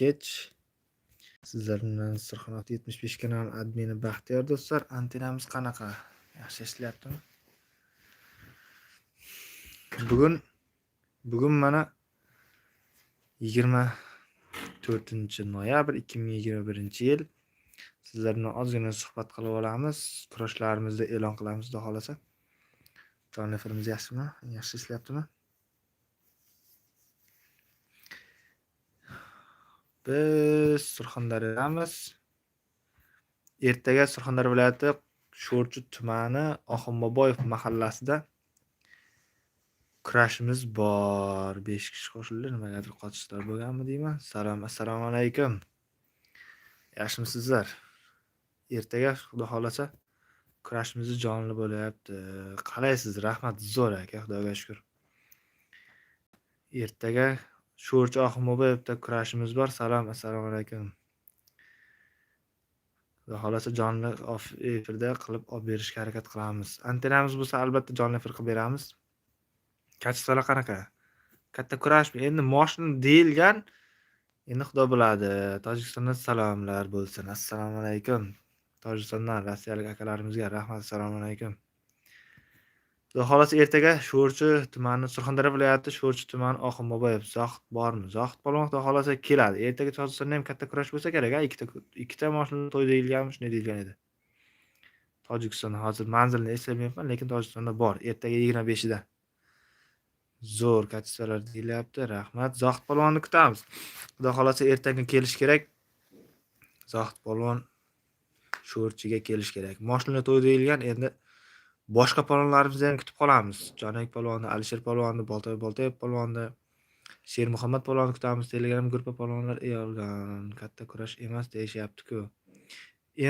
kech sizlar bilan surxonot yetmish besh kanal admini baxtiyor do'stlar. Antenamiz qanaqa? Yaxshi ishlayaptimi bugun bugun mana yigirma to'rtinchi noyabr ikki ming yigirma birinchi yil. Sizlar bilan ozgina suhbat qilib olamiz. Kurashlarimizni e'lon qilamiz xudo xohlasa jonli efirimiz yaxshimi? Yaxshi ishlayaptimi biz surxondaryodamiz ertaga surxondaryo viloyati sho'rchi tumani oxunboboyev mahallasida kurashimiz bor. Besh kishi qo'shildi. Nimagadir qochishlar bo'lganmi deyman. Salom assalomu alaykum. Yaxshimisizlar ertaga xudo xohlasa kurashimiz jonli bo'lyapti. Qalaysiz? Rahmat. Zo'r aka. Xudoga shukur ertaga sho'rchi bitta kurashimiz bor. Salom assalomu alaykum. Xudo xohlasa jonli efirda qilib olib berishga harakat qilamiz. Antenamiz bo'lsa albatta jonli efir qilib beramiz. Kачестволар qanaqa? Katta kurashmi? Endi moshina deyilgan. Endi xudo biladi. Tojikistondan salomlar bo'lsin. Assalomu alaykum. Tojikistondan rossiyalik akalarimizga rahmat. Assalomu alaykum. Xolos ertaga sho'rchi tumani surxondaryo viloyati sho'rchi tumani oxunboboyev zohid bormi? Zohid polvon xudo xohlasa keladi. Ertaga tojikistonda ham katta kurash bo'lsa kerak a ikkita ikkita moshina to'y deyilganmi? Shunday deyilgan edi. Tojikiston hozir manzilni eslamayapman lekin tojikistonda bor. Ertaga yigirma beshida. Zo'r kачестволар deyilyapti. Rahmat. Zohid polvonni kutamiz. Xudo xohlasa ertaga kelish kerak. Zohid polvon sho'rchiga kelish kerak. Moshina to'y deyilgan endi boshqa polvonlarimizni ham kutib qolamiz. Jonak polvonni alisher polvonni boltaboy boltayev polvonni shermuhammad polvonni kutamiz. Telegram gruppa polvonlar olgan katta kurash emas deyishyaptiku.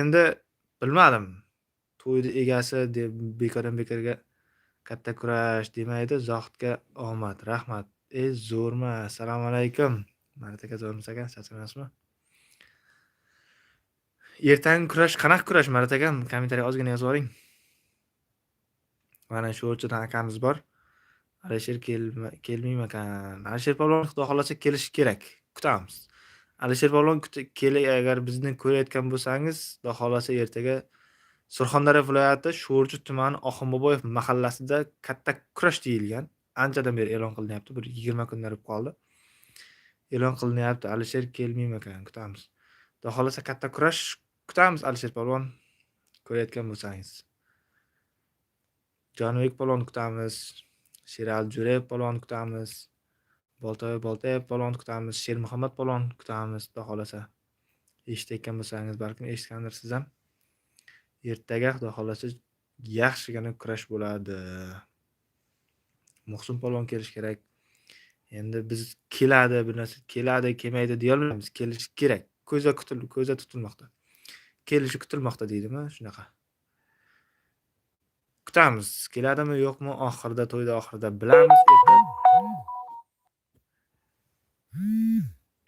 Endi bilmadim. To'yni egasi deb bekordan bekorga katta kurash demaydi. Zohidga omad rahmat. Ey zo'rma assalomu alaykum. Marat aka zo'rmisiz aka charchamasmi ertangi kurash qanaqa kurash marat aka kommentariyaga ozgina yozib yuboring mana shu o'rchidan akamiz bor. Alisher kelmaymikan. Alisher polvon xudo xohlasa kelishi kerak. Kutamiz. Alisher polvon keling agar bizni ko'rayotgan bo'lsangiz xudo xohlasa ertaga surxondaryo viloyati sho'rchi tumani oxunboboyev mahallasida katta kurash deyilgan. Anchadan beri e'lon qilinyapti. Bir yigirma kundan bo'lib qoldi. E'lon qilinyapti. Alisher kelmaymikan? Kutamiz. Xudo xohlasa katta kurash kutamiz alisher polvon. Ko'rayotgan bo'lsangiz. Jonibek polvon kutamiz sherali jo'rayev polvon kutamiz boltaboy boltayev polvon kutamiz shermuhammad polvon kutamiz xudo xohlasa eshitayotgan bo'lsangiz balkim eshitgandirsiz ham ertaga xudo xohlasa yaxshigina kurash bo'ladi. Muhsin polvon kelishi kerak. Endi biz keladi bir narsa keladi kelmaydi deyolmaymiz. Kelishi kerak. Ko'zda kutil ko'zda tutilmoqda. Kelishi kutilmoqda deydimi? Shunaqa. Kutamiz. Keladimi yo'qmi? Oxirida to'yni oxirida bilamiz.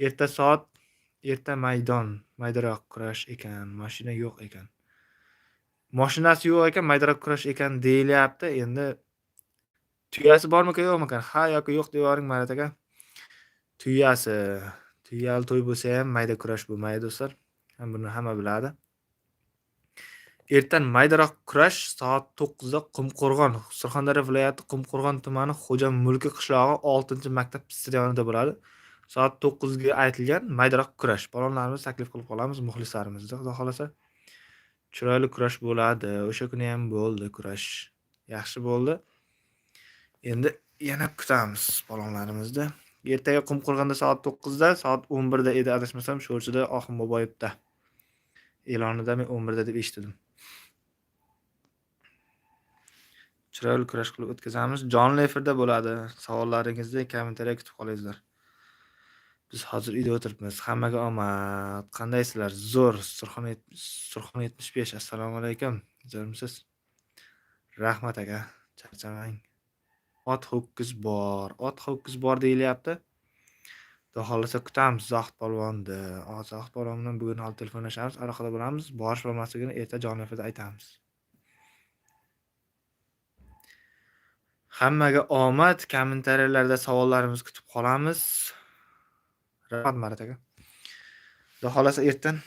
Erta soat erta maydon. Maydaroq kurash ekan. Mashina yo'q ekan. Moshinasi yo'q ekan maydaroq kurash ekan deyilyapti. Endi tuyasi bormikan yo'qmikan ha yoki yo'q deb yuboring marat aka. Tuyasi. Tuyali to'y bo'lsa ham mayda kurash bo'lmaydi do'stlar. Buni hamma biladi. Ertan maydaroq kurash soat to'qqizda qumqo'rg'on surxondaryo viloyati qumqo'rg'on tumani xo'ja mulki qishlog'i oltinchi maktab stadionida bo'ladi. Soat to'qqizga aytilgan maydaroq kurash. Balonlarimizni taklif qilib qolamiz muxlislarimizni xudo xohlasa. Chiroyli kurash bo'ladi o'sha kuni ham bo'ldi kurash. Yaxshi bo'ldi. Endi yana kutamiz balonlarimizni ertaga qumqo'rg'onda soat to'qqizda soat o'n birda edi adashmasam sho'rchida oxunboboyevda e'lonida men o'n birda deb eshitdim chiroyli kurash qilib o'tkazamiz. Jonli efirda bo'ladi. Savollaringizni kommentariya kutib qolinglar biz hozir uyda o'tiribmiz. Hammaga omad. Qandaysizlar zo'r. Surxon surxon yetmish besh. Assalomu alaykum. Zo'rmisiz? Rahmat aka charchamang. Ot ho'kiz bor. Ot ho'kiz bor deyilyapti. Xudo xohlasa kutamiz. Zohid polvonni zohid polvon bilan bugun hali telefonlashamiz. Aloqada bo'lamiz. Borish bormasligini erta jonli efirda aytamiz. Hammaga omad kommentariyalarda savollarimizni kutib qolamiz rahmat marat aka Xudo xohlasa ertan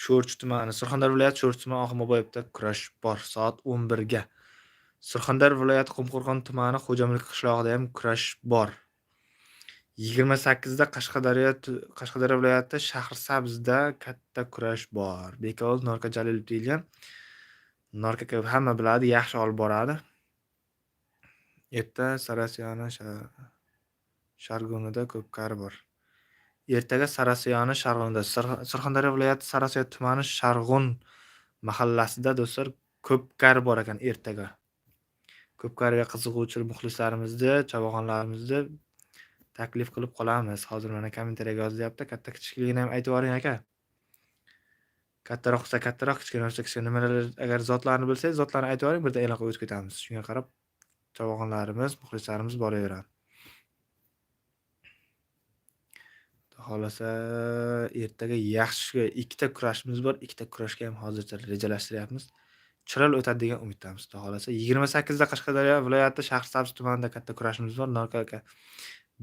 Sho'rchi tumani, Surxondaryo viloyati Sho'rchi tumani Oximoboyevda kurash bor soat 11 ga. Surxondaryo viloyati Qumqo'rg'on tumani Xo'jamlik qishlog'ida ham kurash bor. 28 da Qashqadaryo Qashqadaryo viloyati Shahrisabzda katta kurash bor. Bekobod Norka Jalilov deyilgan. Norka aka hamma biladi, yaxshi olib boradi. Erta Sarasyoni Sharg'unida ko'pkari bor. Ertaga Sarasyoni Sharg'unda Surxondaryo viloyati Sarasyoni tumani Sharg'un mahallasida do'stlar ko'pkari bor ekan ertaga. Ko'pkariga qiziquvchi muxlislarimizni, chavoqonlarimizni taklif qilib qolamiz. Hozir mana kommentariyaga yozyapti. Katta kichikligini ham aytib yuboring aka. Kattaroq bo'lsa kattaroq, kichkina bo'lsa kichkina. Nimalar agar zotlarni bilsangiz, zotlarni aytib yuboring, birdan e'lon qilib o'tib ketamiz. Shunga qarab chavoqonlarimiz, muxlislarimiz boraveradi. Xudo xohlasa ertaga yaxshi ikkita kurashimiz bor. Ikkita kurashga ham hozircha rejalashtiryapmiz. Chiroyli o'tadi degan umiddamiz. Xudo xohlasa yigirma sakkizida Qashqadaryo viloyati Shahrisabz tumanida katta kurashimiz bor. Norka aka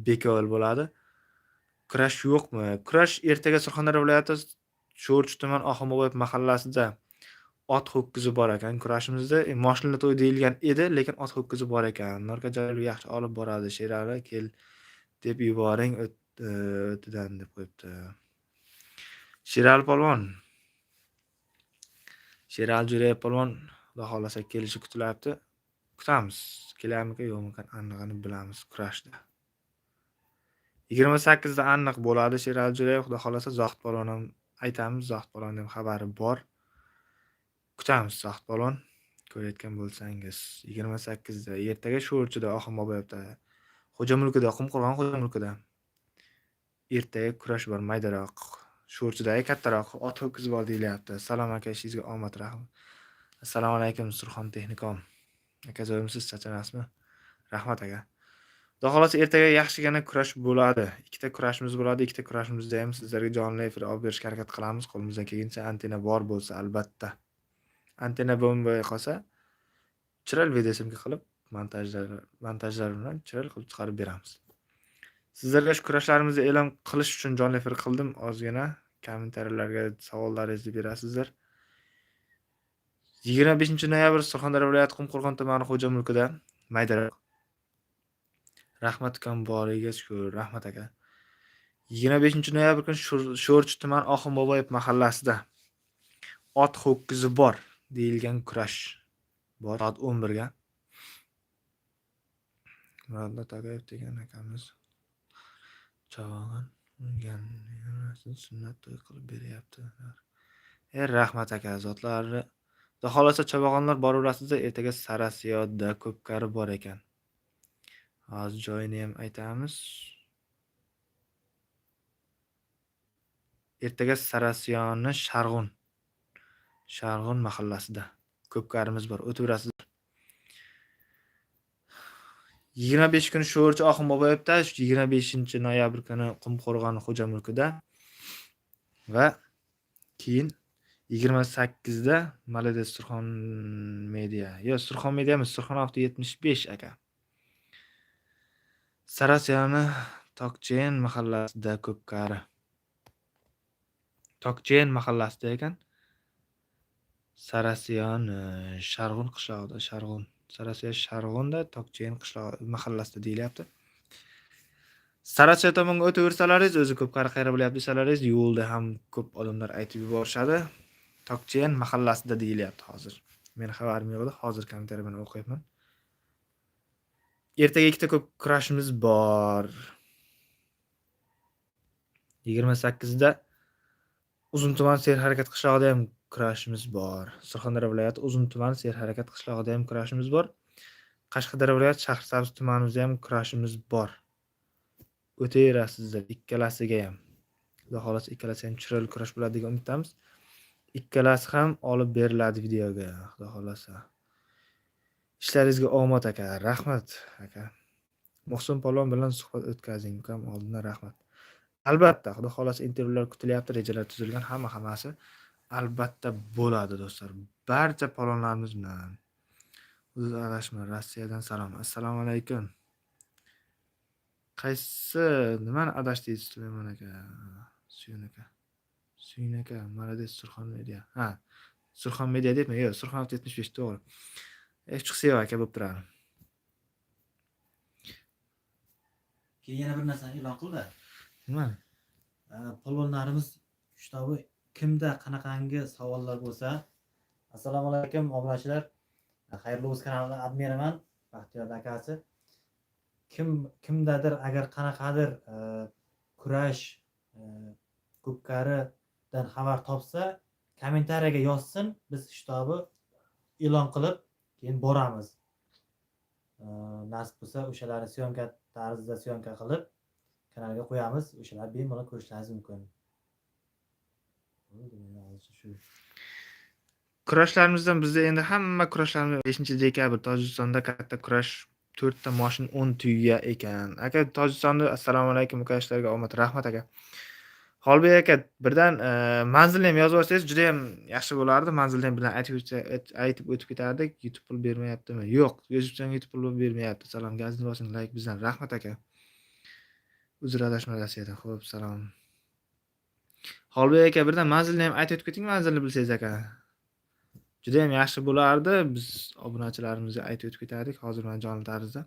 bekovil bo'ladi. Kurash yo'qmi? Kurash ertaga Surxondaryo viloyati Sho'rchi tuman Oximoboyev mahallasida ot ho'kizi bor ekan. Kurashimizda e, moshinli to'y deyilgan edi, lekin ot ho'kizi bor ekan. Norka Jalilov yaxshi olib boradi. Sherali kel deb yuboring e, o'tidan deb qo'yibdi. Sherali polvon. Sherali Jo'rayev polvon Xudo xohlasa kelishi kutilyapti. Kutamiz. Kelarmikan, yo'qmikan anig'ini bilamiz kurashda. 28 da aniq bo'ladi Sherali Jo'rayev. Xudo xohlasa Zohid polvon ham aytamiz. Zohid polvonni ham xabari bor. Kutamiz Zohid polvon. Ko'rayotgan bo'lsangiz 28 da ertaga Sho'rchida xo'ja Xo'jamulkida Qumqo'rg'on Xo'jamulkida ertaga kurash bor maydaroq. Sho'rchidagi kattaroq ot ho'kiz bor deyilyapti. Salom aka, ishingizga omad rahmat. Assalomu alaykum Surxon Texnikom. Aka joyimsiz charchamasmi? Rahmat aka. Xudo xohlasa ertaga yaxshigina kurash bo'ladi. Ikkita kurashimiz bo'ladi. Ikkita kurashimizda ham sizlarga jonli efir olib berishga harakat qilamiz. Qo'limizdan kelgancha antena bor bo'lsa albatta. Antena bo'lmay qolsa chiroyli videosyomka qilib montajlar montajlar bilan chiroyli qilib chiqarib beramiz. Sizlarga shu kurashlarimizni e'lon qilish uchun jonli efir qildim. Ozgina kommentariyalarga savollaringizni berasizlar. 25 noyabr Surxondaryo viloyati Qumqo'rg'on tumani Xo'jamulkida mayda Rahmat ukam boriga shukur, rahmat aka. 25 noyabr kuni Sho'rchi tuman Oxunboboyev mahallasida ot ho'kizi bor deyilgan kurash bor soat 11 ga. Murodillo To'gayev degan akamiz chavag'in sunnat to'y qilib beryaptilar. Ey rahmat aka zotlarni Xudo xohlasa chavag'onlar boraverasizlar, ertaga Sarasiyodda ko'pkari bor ekan. Hozir joyini ham aytamiz. Ertaga Sarasyoni Sharg'un Sharg'un mahallasida ko'pkarimiz bor. O'taverasizlar. 25 kuni Sho'rchi Oxunboboyevda, 25 noyabr kuni Qumqo'rg'on Xo'jamulkida va keyin 28 da Malades Surxon Media. Yo, Surxon Media emas, Surxon Avto 75 aka. Sarasyoni Tokchen mahallasida ko'pkari. Tokchen mahallasida ekan. Sarasyon e, Sharg'un qishlog'ida, Sharg'un. Sarasiya Sharg'unda Tokchen qishlog'i mahallasida deyilyapti. Sarasiya tomonga o'taversalaringiz, o'zi ko'p ko'pkari qayerda bo'lyapti desalaringiz, yo'lda ham ko'p odamlar aytib yuborishadi. Tokchen mahallasida deyilyapti hozir. Men xabarim yo'q edi, hozir kommentariy bilan o'qiyapman. Ertaga ikkita ko'p kurashimiz bor. 28da Uzun tuman serharakat qishlog'ida ham kurashimiz bor. Surxondaryo viloyati Uzun tuman serharakat qishlog'ida ham kurashimiz bor. Qashqadaryo viloyati Shahrisabz tumanimizda ham kurashimiz bor. O'taverasizlar ikkalasiga ham. Xudo xohlasa ikkalasi ham chiroyli kurash bo'ladi degan umiddamiz. Ikkalasi ham olib beriladi videoga, xudo xohlasa. Ishlaringizga omad aka. Rahmat aka. Muhsin polvon bilan suhbat o'tkazing ukam. Oldindan rahmat. Albatta, xudo xohlasa intervyular kutilyapti, rejalar tuzilgan, hamma hammasi albatta bo'ladi do'stlar. Barcha polvonlarimiz bilan. O'zi adashma, Rossiyadan salom. Assalomu alaykum. Qaysi nimani adashdingiz Sulaymon aka? Suyun aka. Suyun aka, молодец, Surxon media. Ha, Surxon media debmi? Yo'q, Surxonov 75 to'g'ri. E, Chuqsev aka bo'lib turadi. keyin yana bir narsani e'lon qildi Nima? polvonlarimiz shtabi kimda qanaqangi savollar bo'lsa. Assalomu alaykum obunachilar. Xayrli o'z kanalini admiraman baxtiyor akasi. Kim kimdadir agar qanaqadir e, kurash e, ko'pkaridan xabar topsa kommentariyaga yozsin biz shtabi e'lon qilib keyin boramiz. E, nasib bo'lsa o'shalarni syomka tarzida syomka qilib kanalga qo'yamiz. O'shalar bemalol ko'rishlaringiz mumkin Bo'ldi, meni hozircha shu Kurashlarimizdan bizda endi hamma kurashlarimiz 5-dekabr Tojikistonda katta kurash 4 ta moshin 10 tuya ekan. Aka Tojikistonda assalomu alaykum ukashlarga omad, rahmat aka. Xolbek aka birdan e, manzilni ham yozib yuborsangiz juda ham yaxshi bo'lardi. Manzilni ham birdan aytib o'tib ketardik. YouTube pul bermayaptimi? Yo'q, YouTubedan YouTube pul bermayapti. Salom, gazni bosing, layk bizdan. Rahmat aka. Uzr adashma rossiyadan Xo'p, salom. Xolbek aka birdan manzilni ham aytib o'tib keting, manzilni bilsangiz aka. Juda ham yaxshi bo'lardi. Biz obunachilarimizga aytib o'tib ketardik hozir mana jonli tarzda.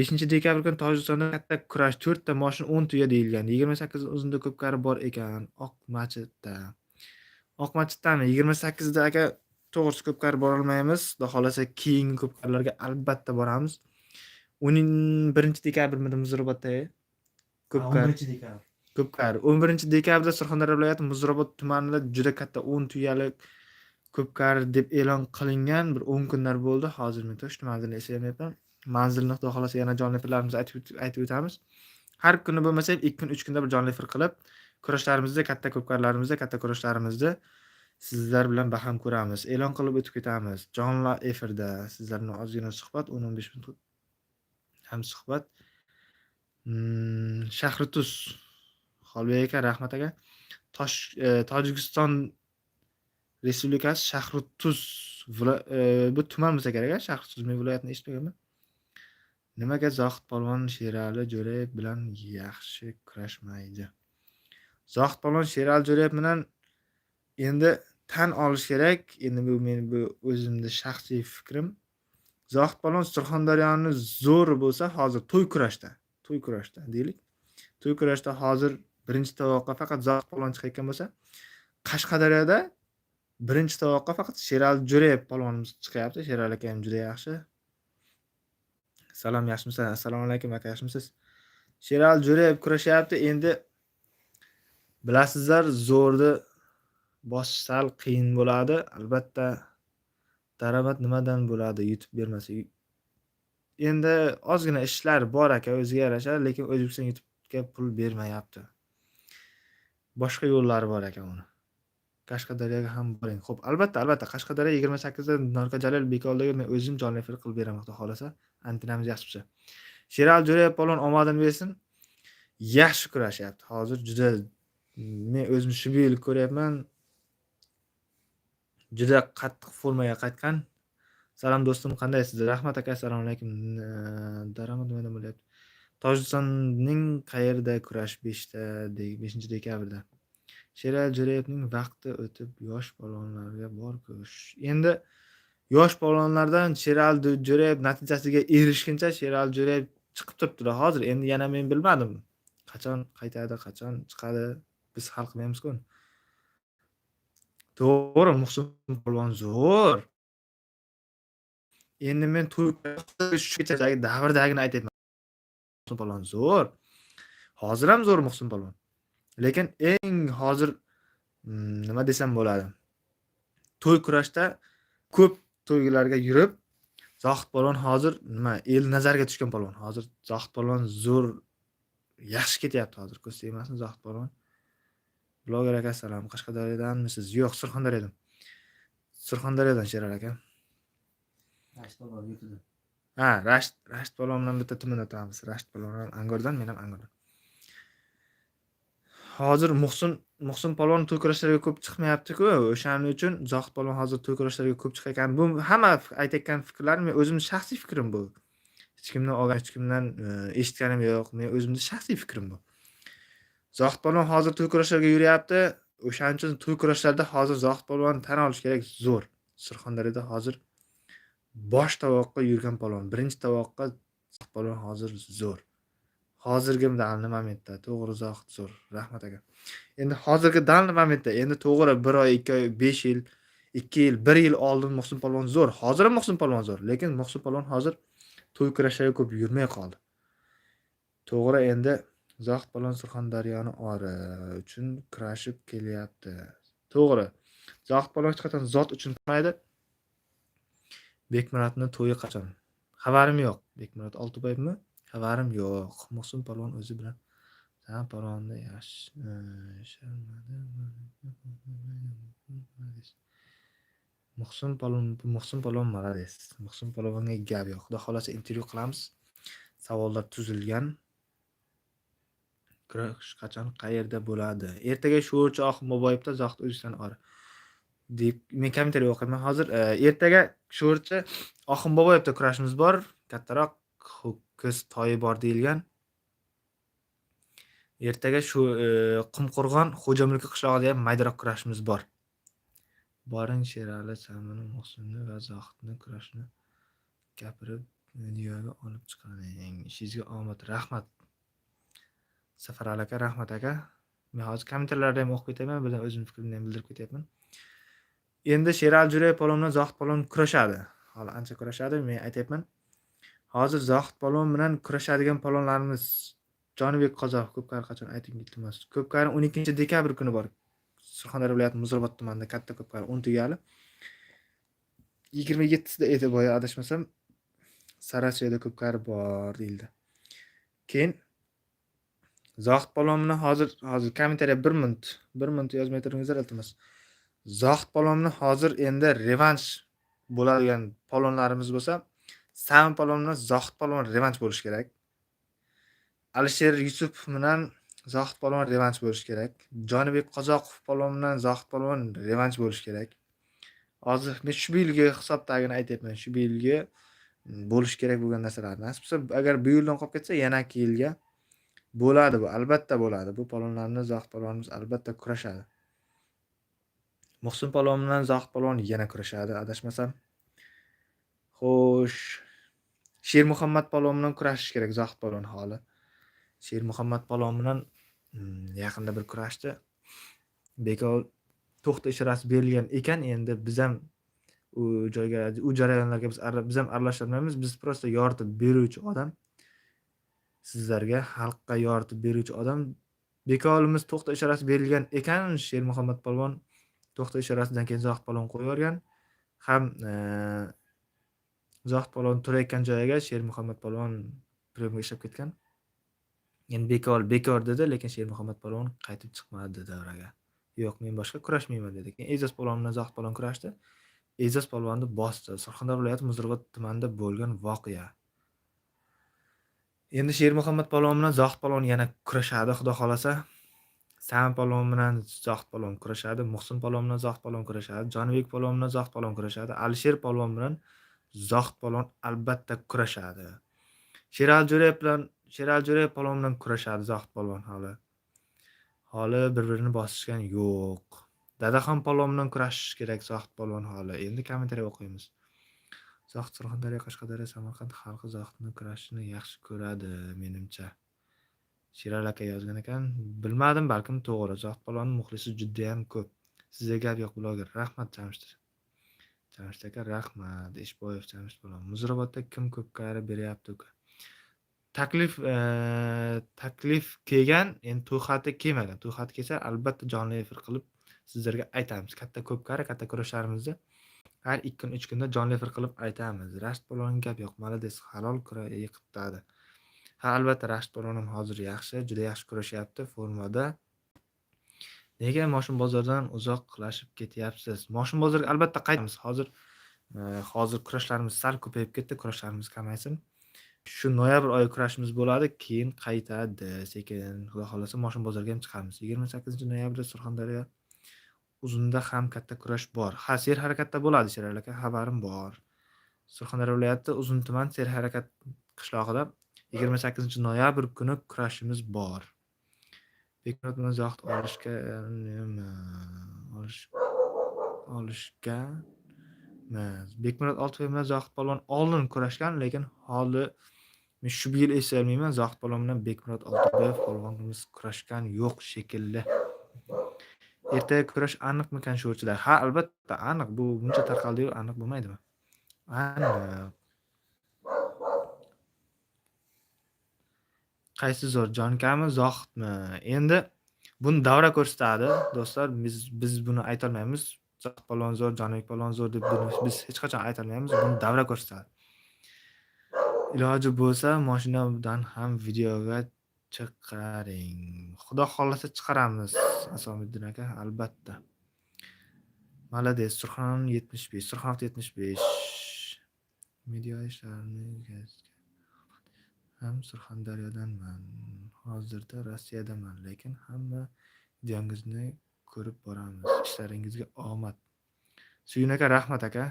5 dekabr kuni Tojikistonda katta kurash 4 ta moshin 10 tuya deyilgan. 28 uzunda ko'pkari bor ekan. Oq machitda. Oq machitdami? 28 da aka to'g'risi ko'pkari borolmaymiz. Xudo xolasa keyingi ko'pkarilarga albatta boramiz. 11 dekabrmidi Muzrabotda? Ko'pkari. 11 dekabr Ko'pkari. 11 dekabrda Surxondaryo viloyati Muzrabot tumanida juda katta 10 tuyalik ko'pkari deb e'lon qilingan. Bir 10 kunlar bo'ldi. Hozir men точно manzilni eslamayapman. Manzilni xudo xohlasa yana jonli efirlarimizda aytib aytib o'tamiz. Har kuni bo'lmasa ham 2 kun, 3 kunda bir jonli efir qilib, kurashlarimizda katta ko'pkarlarimizda, katta kurashlarimizda sizlar bilan baham ko'ramiz. E'lon qilib o'tib ketamiz. Jonli efirda sizlar bilan ozgina suhbat, 10-15 minut ham suhbat. Mm, Shahrituz Xolbek aka, rahmat aka. Tosh e, Tojikiston Respublikasi Shahrutuz e, bu tuman bo'lsa kerak a Shahrutuz men viloyatini eshitmaganman. Nimaga Zohid polvon Sherali Jo'rayev bilan yaxshi kurashmaydi? Zohid polvon Sherali Jo'rayev bilan endi tan olish kerak. Endi bu meni bu o'zimni shaxsiy fikrim. Zohid polvon Surxondaryoni zo'r bo'lsa hozir to'y kurashda, to'y kurashda deylik. To'y kurashda hozir birinchi tovoqqa faqat Zohid polvon chiqayotgan bo'lsa, Qashqadaryoda birinchi tovoqqa faqat Sherali Jo'rayev polvonimiz chiqyapti. Sherali aka ham juda yaxshi. Salom, yaxshimisiz Assalomu alaykum aka, yaxshimisiz? Sherali Jo'rayev kurashyapti. Endi bilasizlar, zo'rni bosish sal qiyin bo'ladi. Albatta daromad nimadan bo'ladi YouTube bermasa? Endi ozgina ishlar bor aka, o'ziga yarasha, lekin O'zbekiston YouTube'ga pul bermayapti. Boshqa yo'llari bor aka uni. Qashqadaryoga ham boring. Xo'p, albatta, albatta Qashqadaryo 28 da Norkajalil Bekoldagi men o'zim jonli efir qilib beraman, xudo xolasa. Antenamiz yaxshi bo'lsa. sheral Jo'rayev polvon omadini bersin. Yaxshi kurashyapti. Hozir juda men o'zim shu yil ko'ryapman. Juda qattiq formaga qaytgan. Salom do'stim, qandaysiz Rahmat aka, assalomu alaykum. Daromad nimadan bo'lyapti? Tojikistonning qayerda kurash 5 ta 5 dekabrda. Sherali Jo'rayevning vaqti o'tib yosh polvonlarga bor Sh- Endi yosh polvonlardan Sherali Jo'rayev natijasiga erishguncha Sherali Jo'rayev chiqib turibdilar. Hozir endi yana men bilmadim. Qachon qaytadi, qachon chiqadi, biz hal qilmaymiz-ku. To'g'ri, Muhsin polvon zo'r. Endi men to'y shu davrdagini aytyapman. Muhsin polvon zo'r. Hozir ham zo'r Muhsin polvon. Lekin eng hozir hmm, nima desam bo'ladi? To'y kurashda ko'p to'ylarga yurib, Zohid polvon hozir nima el nazariga tushgan polvon. Hozir Zohid polvon zo'r yaxshi ketyapti hozir. Ko'z tegmasin Zohid polvon. Bloger aka salom. Qashqadaryodanmisiz? Yo'q, Surxondaryodan. Surxondaryodan Sherali aka. Ha, rasht rasht polvon bilan bitta tumanda turamiz. rasht polvon ham Angordan, men ham Angordan. Hozir Muhsin Muhsin polvon to'y kurashlarga ko'p chiqmayapti-ku. O'shaning uchun Zohid polvon hozir to'y kurashlarga ko'p chiqayotgan. Bu hamma aytayotgan fikrlar men o'zimning shaxsiy fikrim bu. Hech kimdan olgan, hech kimdan e, eshitganim yo'q. Men o'zimning shaxsiy fikrim bu. zohid polvon hozir to'y kurashlarga yuryapti o'shaning uchun to'y kurashlarda hozir zohid polvonni tan olish kerak zo'r surxondaryoda hozir bosh tovoqqa yurgan polvon birinchi tovoqqa polvon hozir zo'r. Hozirgi данный momentda to'g'ri zohid zo'r rahmat aka endi hozirgi данный momentda endi to'g'ri bir oy ikki oy besh yil ikki yil bir yil oldin muhsin polvon zo'r hozir ham muhsin polvon zo'r lekin muhsin polvon hozir to'y kurashlarga ko'p yurmay qoldi. To'g'ri endi zohid polvon surxondaryoni ori uchun kurashib kelyapti. To'g'ri zohid polvon hech qachon zot uchun kurashmaydi bekmurodni to'yi qachon? Xabarim yo'q. Bekmurod oltiboyevmi? Xabarim yo'q. Muhsin polvon o'zi bilan. San polvonni yaxshi muhsin polvon muhsin polvon молодец muhsin polvonga gap yo'q xudo xohlasa intervyu qilamiz savollar tuzilgan kurash qachon qayerda bo'ladi ertaga sho'rchi oxim boboyevda zohid o'zbekiston ori E, deb men kommentariy o'qiyman hozir ertaga sho'rchi oxin boboyevda kurashimiz bor. Kattaroq ho'kiz toyi bor deyilgan. Ertaga shu e, qumqo'rg'on xo'jamulki qishlog'ida ham maydaroq kurashimiz bor. Boring sherali samini muhsinni va zohidni kurashni gapirib dunyoga olib chiqaring ishingizga omad rahmat. Safarali aka rahmat aka. Men hozir kommentariylarni ham o'qib ketaman birdan o'zimni fikrimni ham bildirib ketyapman. Endi sherali jo'rayev polvon bilan zohid polvon kurashadi. Hali ancha kurashadi men aytyapman. Hozir zohid polvon bilan kurashadigan polvonlarimiz jonibek qozoq ko'pkari qachon aytib iltimos. Ko'pkari o'n ikkinchi dekabr kuni bor. Surxondaryo viloyati muzrabot tumanida katta ko'pkari o'n tugali yigirma yettisida edi boya adashmasam sarasyada ko'pkari bor deyildi. Keyin zohid polvon bilan hozir hozir kommentariya bir minut bir minut yozmay turingizlar iltimos. Zohid palonni hozir endi revansh bo'ladigan palonlarimiz bo'lsa sam polvon bilan zohid polvon revansh bo'lishi kerak. Alisher yusupov bilan zohid polvon revansh bo'lishi kerak. Jonibek qozoqov polvon bilan zohid polvon revansh bo'lishi kerak. Hozir men shu yilgi hisobdagini aytyapman. Shu yilgi mm, bo'lishi kerak bo'lgan narsalar nasib bo'lsa agar bu yildan qolib ketsa yanaki yilga bo'ladi bu. Albatta bo'ladi. Bu polvonlarni zohid polvonimiz albatta kurashadi. Muhsin polvon bilan zohid polvon yana kurashadi adashmasam. Xo'sh shermuhammad polvon bilan kurashish kerak zohid polvon holi. Shermuhammad polvon bilan hmm, yaqinda bir kurashdi. Bekor to'xta ishorasi berilgan ekan endi biz ham u joyga u jarayonlarga biz biz ham aralasholmaymiz biz просто yoritib beruvchi odam sizlarga xalqqa yoritib beruvchi odam. Bekolimiz to'xta ishorasi berilgan ekan shermuhammad polvon to'xta ishorasidan keyin zohid polvon yuborgan ham e, zohid polvon turayotgan joyiga shermuhammad polvon premga ishlab ketgan. Endi bekor bekor dedi lekin shermuhammad polvon qaytib chiqmadi davraga. Yo'q men boshqa kurashmayman dedi. Keyin e'zoz polvon bilan zohid polvon kurashdi. E'zoz polvonni bosdi. Surxondaryo viloyati muzrabot tumanida bo'lgan voqea. Endi shermuhammad polvon bilan zohid polvon yana kurashadi xudo xohlasa. Sam palon bilan zohid palon kurashadi muhsin palon bilan zohid palon kurashadi jonibek palon bilan zohid palon kurashadi alisher palon bilan zohid palon albatta kurashadi. Sherali jo'rayev bilan sherali jo'rayev palon bilan kurashadi zohid palon hali. Hali bir birini bosishgan yo'q. Dadaxon palon bilan kurashish kerak zohid palon hali. Endi kommentariy o'qiymiz. Zohid surxondaryo qashqadaryo samarqand xalqi zohidni kurashishni yaxshi ko'radi menimcha. Sherali aka yozgan ekan bilmadim balkim to'g'ri zohid polvonni muxlisi judayam ko'p. Sizga gap yo'q bloger rahmat jamshid. Jamshid aka rahmat eshboyev jamshid polvon muzrabotda kim ko'p ko'pkari beryapti uka? Taklif e, taklif kelgan endi to'yxati kelmagan. To'yxati kelsa albatta jonli efir qilib sizlarga aytamiz. Katta ko'pkari katta kurashlarimizni har ikki kun uch kunda jonli efir qilib aytamiz. Rashid polvonga gap yo'q молодец halol kura yiqitadi. Ha albatta rashid polvon hozir yaxshi juda yaxshi kurashyapti formada. Nega moshin bozordan uzoqlashib ketyapsiz? Moshin bozorga albatta qaytamiz. Hozir e, hozir kurashlarimiz sal ko'payib ketdi kurashlarimiz kamaysin. Shu noyabr oyi kurashimiz bo'ladi keyin qaytadi. Sekin xudo xohlasa moshin bozorga ham chiqamiz. Yigirma sakkizinchi noyabrda surxondaryo uzunda ham katta kurash bor. Ha ser harakatda bo'ladi sherali aka xabarim bor. Surxondaryo viloyati uzun tuman serharakat qishlog'ida yigirma sakkizinchi noyabr kuni kurashimiz bor. Bilan zohid olishga olishga bekmurod oltiboy bilan zohid polvon oldin kurashgan lekin hali men shu yil eslolmayman zohid polvon bilan bekmurod oltiboyev polvonimiz kurashgan yo'q shekilli. Ertaga kurash aniqmikan sho'rchilar ha albatta aniq bu buncha tarqaldiyu aniq bo'lmaydimi? Aniq qaysi zo'r? Jonkami zohidmi? Endi buni davra ko'rsatadi. Do'stlar biz biz buni aytolmaymiz. Zohid polvon zo'r jonibek polvon zo'r deb buni biz hech qachon aytolmaymiz. Buni davra ko'rsatadi. Iloji bo'lsa moshinadan ham videoga chiqaring. Xudo xohlasa chiqaramiz asomiddin aka albatta. Молодец surxon yetmish besh surxonov yetmish besh. Media ishlarini ham surxondaryodanman hozirda rossiyadaman lekin hamma videongizni ko'rib boramiz. Ishlaringizga omad. Suyun aka rahmat aka.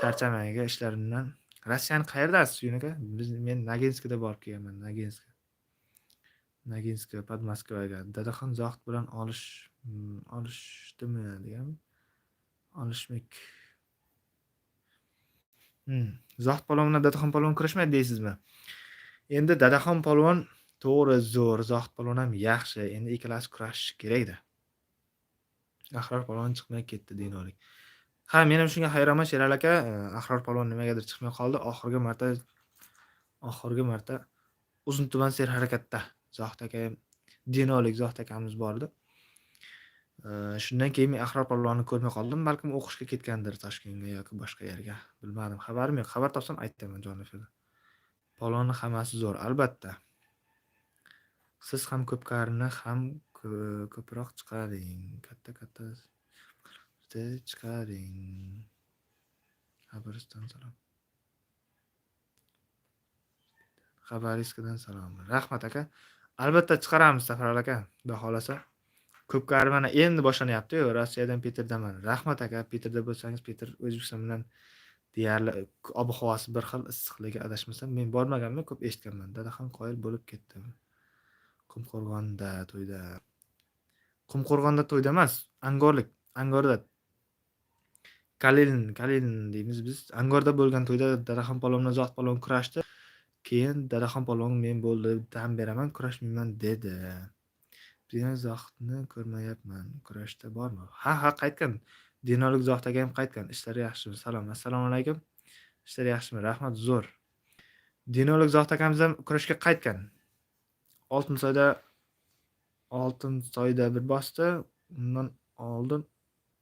Charchamang aka ishlarimdan. Rossiyani qayerdasiz suyun aka biz men noginskida borib kelganman noginsk noginska под moskvaga dadaxon zohid bilan olish olishdimi degan. Olishmik. Hmm. zohid polvon bilan dadaxon polvon kurashmaydi deysizmi? Endi dadaxon polvon to'g'ri zo'r. Zohid polvon ham yaxshi. Endi ikkalasi kurashishi kerakda ahror polvon chiqmay ketdi dinolik ha men ham shunga hayronman sherali aka. Ahror polvon nimagadir chiqmay qoldi. Oxirgi marta oxirgi marta uzun tuman serharakatda zohid aka ham dinolik zohid akamiz bor edi Shundan keyin men ahror polvonni ko'rmay qoldim. Balkim o'qishga ketgandir toshkentga yoki boshqa yerga. Bilmadim. Xabarim yo'q. Xabar topsam aytaman jon polvonni hammasi zo'r albatta. Siz ham ko'pkarini ham ko- ko'proq chiqaring. Katta katta chiqaring. Xabariston salom. Xabariskadan salom. Rahmat aka. Albatta chiqaramiz safar aka. Xudo xohlasa ko'pkari mana endi boshlanyaptiyu rossiyadan peterdaman rahmat aka peterda bo'lsangiz peter o'zbekiston bilan deyarli e, ob havosi bir xil issiqligi adashmasam men bormaganman ko'p eshitganman dadaxon qoyil bo'lib ketdim. Qumqo'rg'onda to'yda. Qumqo'rg'onda to'yda emas angorlik angorda. Kalin kalin deymiz biz. Angorda bo'lgan to'yda dadaxon polvon bilan zohid polvon kurashdi. Keyin dadaxon polvon men bo'ldi dam beraman kurashmayman dedi. Demak zohidni ko'rmayapman kurashda bormi? Ha ha qaytgan dinolik zohid ham qaytgan ishlari yaxshimi? Salom assalomu alaykum. İshlar yaxshimi? Rahmat zo'r. Dinolik zohid akamiz ham kurashga qaytgan oltinsoyda oltinsoyda bir bosdi. Undan oldin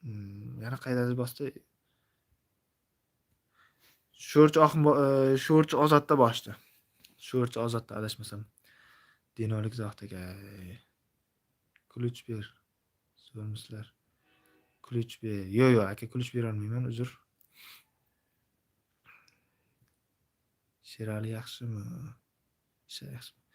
mm, yana qayerdadir bosdi? Sho'rchi oqim sho'rchi ozodda bosdi. Sho'rchi ozodda adashmasam. Dinolik zohid aka kulich ber zo'rmisizlar kulich ber yo'q yo'q aka kulich berolmayman uzr sherali yaxshimi ishlar yaxshimi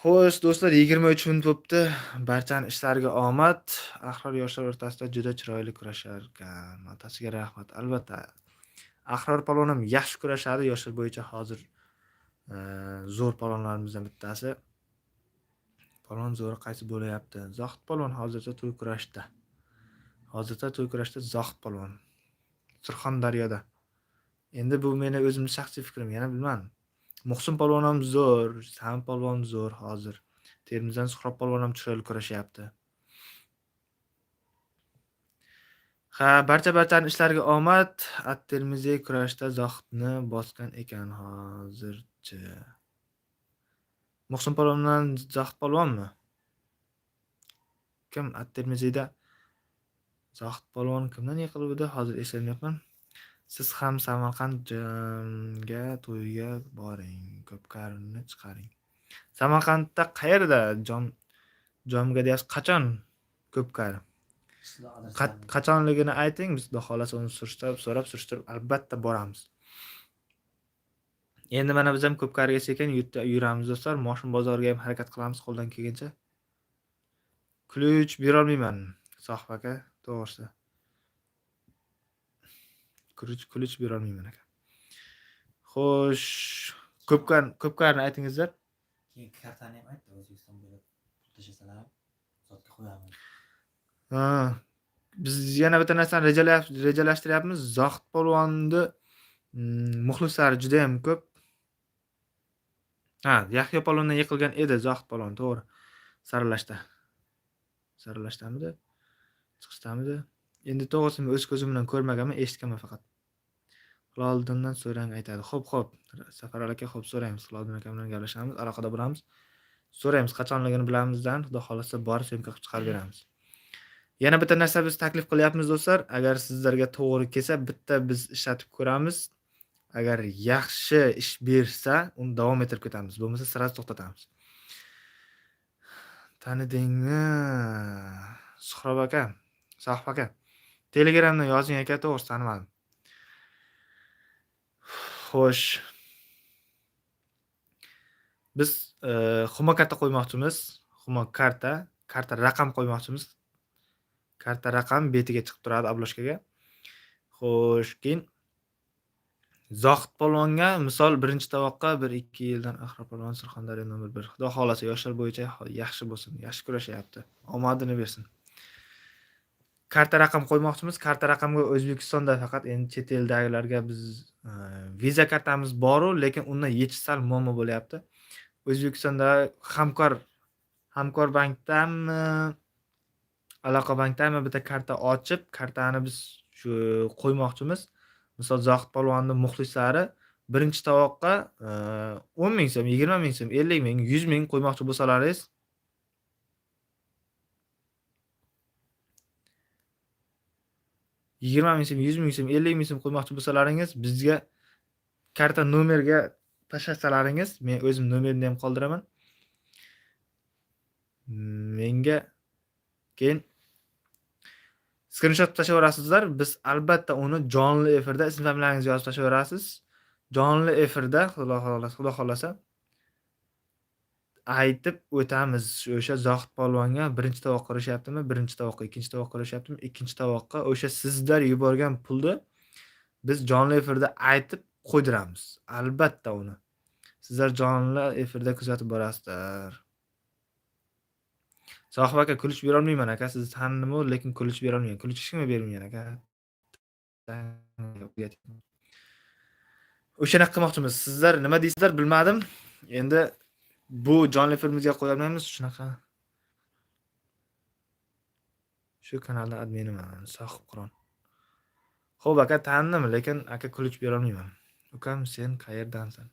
xo'sh do'stlar yigirma uch minut bo'libdi barchani ishlariga omad. Ahror yoshlar o'rtasida juda chiroyli kurashar ekan otasiga rahmat albatta. Ahror polvon ham yaxshi kurashadi yoshlar bo'yicha hozir e, zo'r polvonlarimizdan bittasi. Polvon zo'ri qaysi bo'layapti? Zohid polvon hozircha to'y kurashda. Hozircha to'y kurashda zohid polvon surxondaryoda endi bu meni o'zimni shaxsiy fikrim yana bilmadim muhsin polvon ham zo'r sam polvon zo'r hozir. Termizdan suhrob polvon ham chiroyli kurashyapti. Ha barcha barchani ishlariga omad. At termiziy kurashda zohidni bosgan ekan hozircha. Muhsin polvon bilan zohid polvonmi? Kim at termiziyda zohid polvon kimdan yiqiluvdi hozir eslolmayapman siz ham samarqandga to'yga boring ko'pkarini chiqaring. Samarqandda qayerda? Jom jomga deyapsiz. Qachon ko'pkari Qa- qachonligini ayting. Biz xohlasa uni surishtirib so'rab surishtirib albatta boramiz endi mana biz ham ko'pkariga sekin yuramiz do'stlar. Moshin bozoriga ham harakat qilamiz qo'ldan kelgancha. Kulich berolmayman sohib aka to'g'risi. Kulich kulich berolmayman aka. Xo'sh ko'pkar ko'pkarni aytingizlar. Keyin kartani ham aytdi o'zbekiston bo'ylab tashlasalar ham zotga qo'yamiz. Biz yana bitta narsani rejalashtiryapmiz. Zohid polvonni mm, muxlislari judayam ko'p ha yahyo polvondan yiqilgan edi zohid polvon to'g'ri. Saralashda. Saralashdamidi chiqishdamidi endi to'g'risini o'z ko'zim bilan ko'rmaganman eshitganman faqat. Hiloliddindan so'rang aytadi. Xo'p xo'p. Safar aka xo'p so'raymiz. Hiloliddin aka bilan gaplashamiz aloqada bo'lamiz. So'raymiz qachonligini bilamizdan xudo xohlasa borib syomka qilib chiqarib beramiz. Yana bitta narsa biz taklif qilyapmiz do'stlar. Agar sizlarga to'g'ri kelsa bitta biz ishlatib ko'ramiz. Agar yaxshi ish bersa uni davom ettirib ketamiz. Bo'lmasa сразу to'xtatamiz. Tanidingmi? Suhrob aka sohib aka telegramdan yozing aka to'g'risi tanimadim. Xo'sh. Biz e, humo karta qo'ymoqchimiz. Humo karta karta raqam qo'ymoqchimiz. Karta raqam betiga chiqib turadi obloshkaga xo'sh keyin zohid polvonga misol birinchi tovoqqa bir ikki yildan ahra polvon surxondaryo nomer bir. Xudo xohlasa yoshlar bo'yicha yaxshi bo'lsin yaxshi kurashyapti omadini bersin. Karta raqam qo'ymoqchimiz. Karta raqamga o'zbekistonda faqat endi chet eldagilarga biz e, viza kartamiz boru lekin uni yechish sal muammo bo'lyapti. O'zbekistonda hamkor hamkor bankdanmi aloqa bankdanmi bitta karta ochib kartani biz shu qo'ymoqchimiz. Misol zohid polvonni muxlislari birinchi tovoqqa o'n ming so'm yigirma ming so'm ellik ming yuz ming qo'ymoqchi bo'lsalaringiz yigirma ming so'm yuz ming so'm ellik ming so'm qo'ymoqchi bo'lsalaringiz bizga karta nomerga tashlasalaringiz men o'zim nomerimni ham qoldiraman. Menga keyin skrinshot tashlayverasizlar biz albatta uni jonli efirda ism familiyangizni yozib tashlayverasiz jonli efirda xudo xohlasa xudo xohlasa aytib o'tamiz. O'sha zohid polvonga birinchi tovoq urishyaptimi birinchi tovoqqa ikkinchi tovoq urishyaptimi ikkinchi tovoqqa o'sha sizlar yuborgan pulni biz jonli efirda aytib qo'ydiramiz. Albatta uni. Sizlar jonli efirda kuzatib borasizlar. Sohib aka kulib berolmayman aka. Sizni tanidimku lekin kulib berolmayman. Kulchishni hech bermayman aka. O'shanaqa qilmoqchimiz. Sizlar nima deysizlar bilmadim. Endi bu jonli efirimizga qo'yolmaymiz shunaqa. Shu kanalni adminiman sohib Quron. ho'p aka tanidim lekin aka kulib berolmayman. Ukam sen qayerdansan?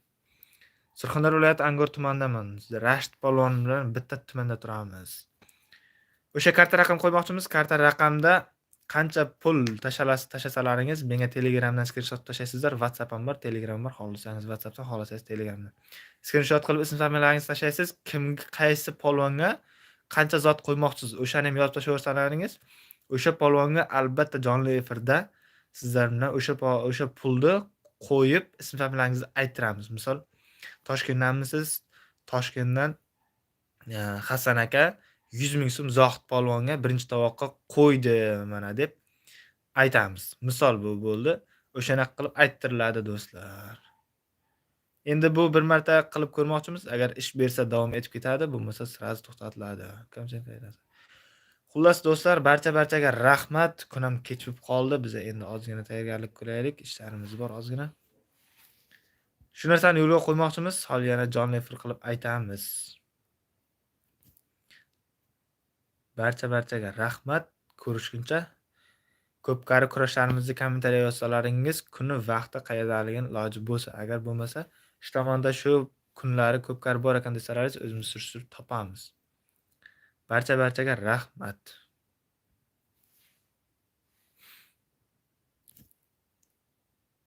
Surxondaryo viloyati angor tumanidaman rashid polvon bilan bitta tumanda turamiz. O'sha karta raqam qo'ymoqchimiz. Karta raqamda qancha pul tashlasalaringiz menga telegramdan skrinshot tashlaysizlar. Whatsapp ham bor telegram bor. Xohlasangiz whatsappdan xohlasangiz telegramdan. Skrinshot qilib ism familiyangizni tashlaysiz kimga qaysi polvonga qancha zot qo'ymoqchisiz? O'shani ham yozib tashlayversalaringiz o'sha polvonga albatta jonli efirda sizlar bilan o'sha o'sha pulni qo'yib ism familiyangizni ayttiramiz. Misol toshkentdanmisiz? Toshkentdan e, hasan aka yuz ming so'm zohid polvonga birinchi tovoqqa qo'ydi mana deb aytamiz. Misol bu bo'ldi. O'shanaqa qilib ayttiriladi do'stlar. Endi bu bir marta qilib ko'rmoqchimiz. Agar ish bersa davom etib ketadi bo'lmasa сразу to'xtatiladi. Xullas do'stlar barcha barchaga rahmat. Kun ham kech bo'lib qoldi. Biza endi ozgina tayyorgarlik ko'raylik. Ishlarimiz bor ozgina. Shu narsani yo'lga qo'ymoqchimiz. Hali yana jonli efir qilib aytamiz. Barcha barchaga rahmat. Ko'rishguncha ko'pkari kurashlarimizni kommentariya yozsalaringiz kuni vaqti qayerdaligini iloji bo'lsa agar bo'lmasa shu tomonda shu kunlari ko'pkari bor ekan desalaringiz o'zimiz surishtirib topamiz. Barcha barchaga rahmat.